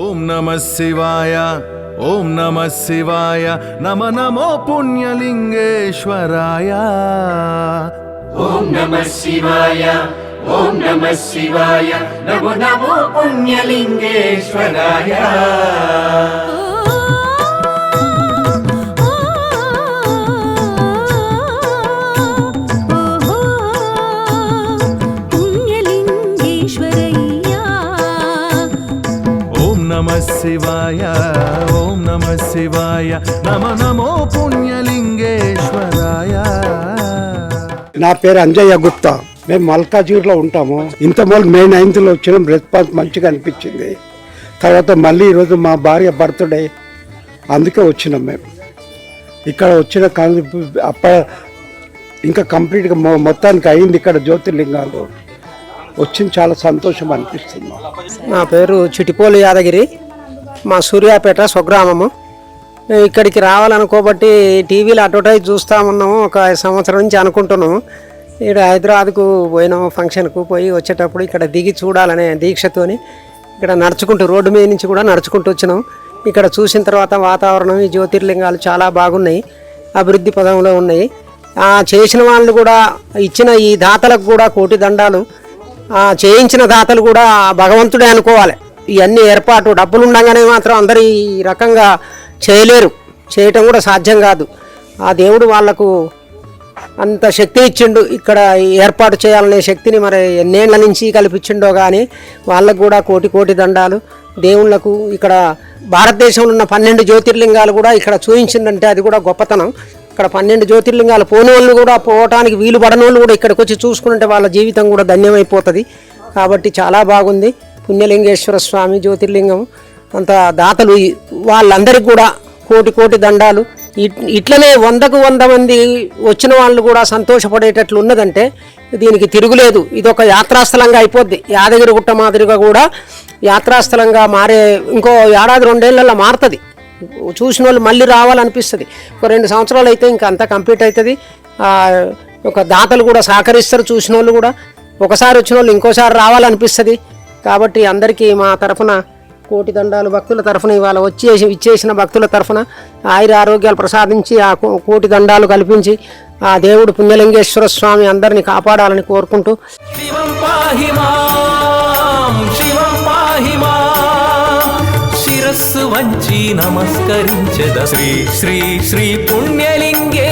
ఓం నమ శివాయ ఓం నమ శివాయ నమ నమో పుణ్యలింగేశ్వరాయ. ఓం నమ శివాయ ఓం నమ శివాయ నమో నమో పుణ్యలింగేశ్వరాయ. శివాయ ఓం నమ శివాయ నమ నమో పుణ్యలింగేశ్వరాయ. నా పేరు అంజయ్య గుప్తా. మేము మల్కాజీర్లో ఉంటాము. ఇంత మొదలు మే నైన్త్లో వచ్చినాం రెస్పాన్స్ మంచిగా అనిపించింది. తర్వాత మళ్ళీ ఈరోజు మా భార్య బర్త్డే అందుకే వచ్చినాం మేము. ఇక్కడ వచ్చిన అప్ప ఇంకా కంప్లీట్గా మొ- మొత్తానికి అయింది ఇక్కడ జ్యోతిర్లింగాలు. వచ్చింది చాలా సంతోషం అనిపిస్తుంది నా పేరు చిటిపోలు యాదగిరి. మా సూర్యాపేట స్వగ్రామము. ఇక్కడికి రావాలనుకోబట్టి టీవీలో అడ్వర్టైజ్ చూస్తూ ఉన్నాము. ఒక సంవత్సరం నుంచి అనుకుంటున్నాము. ఇక్కడ హైదరాబాద్కు పోయినాము ఫంక్షన్కు పోయి వచ్చేటప్పుడు ఇక్కడ దిగి చూడాలనే దీక్షతోని ఇక్కడ నడుచుకుంటూ రోడ్డు మీద నుంచి కూడా నడుచుకుంటూ వచ్చినాం ఇక్కడ చూసిన తర్వాత వాతావరణం ఈ జ్యోతిర్లింగాలు చాలా బాగున్నాయి. అభివృద్ధి పదంలో ఉన్నాయి. చేసిన వాళ్ళు కూడా ఇచ్చిన ఈ దాతలకు కూడా కోటి దండాలు చేయించిన దాతలు కూడా భగవంతుడే అనుకోవాలి. ఇవన్నీ ఏర్పాటు డబ్బులు ఉండగానే మాత్రం అందరు ఈ రకంగా చేయలేరు. చేయటం కూడా సాధ్యం కాదు. ఆ దేవుడు వాళ్ళకు అంత శక్తిని ఇచ్చిండు. ఇక్కడ ఈ ఏర్పాటు చేయాలనే శక్తిని మరి ఎన్నేళ్ళ నుంచి కల్పించిండో కానీ వాళ్ళకు కూడా కోటి కోటి దండాలు. దేవుళ్ళకు ఇక్కడ భారతదేశంలో ఉన్న పన్నెండు జ్యోతిర్లింగాలు కూడా ఇక్కడ చూపించిందంటే అది కూడా గొప్పతనం. ఇక్కడ పన్నెండు జ్యోతిర్లింగాలు పోని వాళ్ళు కూడా పోవటానికి వీలు పడని వాళ్ళు కూడా ఇక్కడికి వచ్చి చూసుకుంటే వాళ్ళ జీవితం కూడా ధన్యమైపోతుంది. కాబట్టి చాలా బాగుంది. పుణ్యలింగేశ్వర స్వామి జ్యోతిర్లింగం అంత దాతలు వాళ్ళందరికీ కూడా కోటి కోటి దండాలు. ఇట్- ఇట్లనే వందకు వంద మంది వచ్చిన వాళ్ళు కూడా సంతోషపడేటట్లు ఉన్నదంటే దీనికి తిరుగులేదు. ఇది ఒక యాత్రాస్థలంగా అయిపోద్ది. యాదగిరిగుట్ట మాదిరిగా కూడా యాత్రాస్థలంగా మారే ఇంకో ఏడాది రెండేళ్ళలో మారుతుంది. చూసిన వాళ్ళు మళ్ళీ రావాలనిపిస్తుంది. ఒక రెండు సంవత్సరాలు అయితే ఇంకా అంతా కంప్లీట్ అవుతుంది ఒక దాతలు కూడా సహకరిస్తారు చూసిన వాళ్ళు కూడా. ఒకసారి వచ్చిన వాళ్ళు ఇంకోసారి రావాలనిపిస్తుంది. కాబట్టి అందరికీ మా తరఫున కోటి దండాలు భక్తుల తరఫున ఇవాళ వచ్చేసి ఇచ్చేసిన భక్తుల తరఫున ఆయుర ఆరోగ్యాలు ప్రసాదించి ఆ కో- కోటి దండాలు కల్పించి ఆ దేవుడు పుణ్యలింగేశ్వర స్వామి అందరినీ కాపాడాలని కోరుకుంటూ శివం పాహిమా శివం పాహిమా శిరస్సు వంచి నమస్కరించద. శ్రీ శ్రీ శ్రీ పుణ్యలింగే